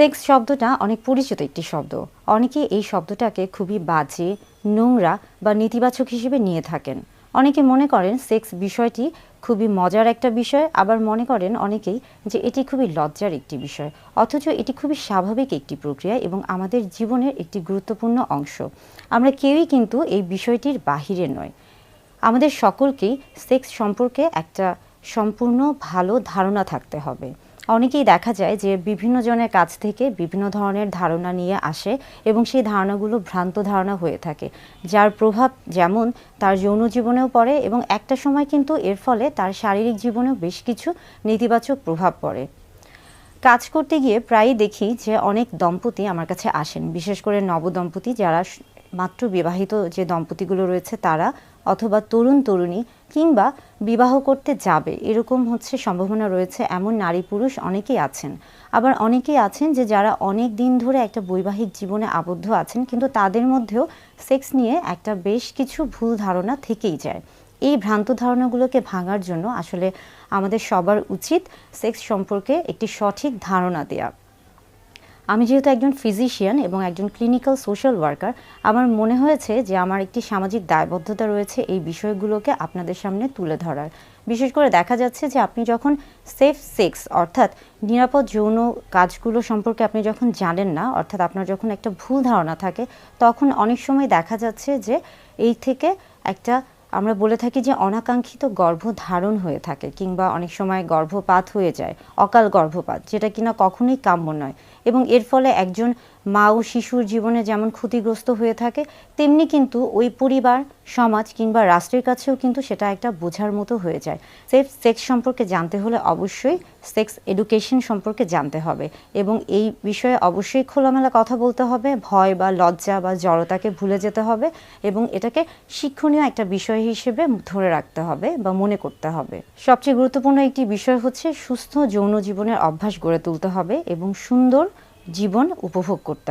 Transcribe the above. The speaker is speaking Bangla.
সেক্স শব্দটা অনেক পরিচিত একটি শব্দ। অনেকে এই শব্দটাকে খুবই বাজে, নোংরা বা নেতিবাচক হিসেবে নিয়ে থাকেন। অনেকে মনে করেন সেক্স বিষয়টি খুবই মজার একটা বিষয়, আবার মনে করেন অনেকেই যে এটি খুবই লজ্জার একটি বিষয়। অথচ এটি খুবই স্বাভাবিক একটি প্রক্রিয়া এবং আমাদের জীবনের একটি গুরুত্বপূর্ণ অংশ। আমরা কেউই কিন্তু এই বিষয়টির বাহিরে নয়। আমাদের সকলকেই সেক্স সম্পর্কে একটা সম্পূর্ণ ভালো ধারণা থাকতে হবে। অনেকেই দেখা যায় যে বিভিন্ন জনের কাছ থেকে বিভিন্ন ধরনের ধারণা নিয়ে আসে এবং সেই ধারণাগুলো ভ্রান্ত ধারণা হয়ে থাকে। যার প্রভাব যেমন তার যৌন জীবনেও পড়ে এবং একটা সময় কিন্তু এর ফলে তার শারীরিক জীবনেও বেশ কিছু নেতিবাচক প্রভাব পড়ে। কাজ করতে গিয়ে প্রায়ই দেখি যে অনেক দম্পতি আমার কাছে আসেন, বিশেষ করে নবদম্পতি যারা মাত্র বিবাহিত যে দম্পতিগুলো রয়েছে তারা, অথবা তরুণ তরুণী কিংবা বিবাহ করতে যাবে, এরকম হচ্ছে সম্ভাবনা রয়েছে। এমন নারী পুরুষ অনেকেই আছেন। আবার অনেকেই আছেন যে যারা অনেক দিন ধরে একটা বৈবাহিক জীবনে আবদ্ধ আছেন, কিন্তু তাদের মধ্যেও সেক্স নিয়ে একটা বেশ কিছু ভুল ধারণা থেকেই যায়। এই ভ্রান্ত ধারণাগুলোকে ভাঙার জন্য আসলে আমাদের সবার উচিত সেক্স সম্পর্কে একটি সঠিক ধারণা দেওয়া আমি যেহেতু একজন ফিজিশিয়ান এবং একজন ক্লিনিক্যাল সোশ্যাল ওয়ার্কার, আমার মনে হয়েছে যে আমার একটি সামাজিক দায়বদ্ধতা রয়েছে এই বিষয়গুলোকে আপনাদের সামনে তুলে ধরার। বিশেষ করে দেখা যাচ্ছে যে আপনি যখন সেফ সেক্স অর্থাৎ নিরাপদ যৌন কাজগুলো সম্পর্কে আপনি যখন জানেন না, অর্থাৎ আপনার যখন একটা ভুল ধারণা থাকে, তখন অনেক সময় দেখা যাচ্ছে যে এই থেকে একটা আমরা বলে থাকি যে অনাকাঙ্ক্ষিত গর্ভধারণ হয়ে থাকে কিংবা অনেক সময় গর্ভপাত হয়ে যায়, অকাল গর্ভপাত, যেটা কিনা কখনোই কাম্য নয়। এবং এর ফলে একজন মা ও শিশুর জীবনে যেমন ক্ষতিগ্রস্ত হয়ে থাকে, তেমনি কিন্তু ওই পরিবার, সমাজ কিংবা রাষ্ট্রের কাছেও কিন্তু সেটা একটা বোঝার মতো হয়ে যায়। সেফ, সেক্স সম্পর্কে জানতে হলে অবশ্যই সেক্স এডুকেশন সম্পর্কে জানতে হবে এবং এই বিষয়ে অবশ্যই খোলামেলা কথা বলতে হবে, ভয় বা লজ্জা বা জড়তাকে ভুলে যেতে হবে এবং এটাকে শিক্ষণীয় একটা বিষয় হিসেবে ধরে রাখতে হবে বা মনে করতে হবে। সবচেয়ে গুরুত্বপূর্ণ একটি বিষয় হচ্ছে সুস্থ যৌন জীবনের অভ্যাস গড়ে তুলতে হবে এবং সুন্দর জীবন উপভোগ করতে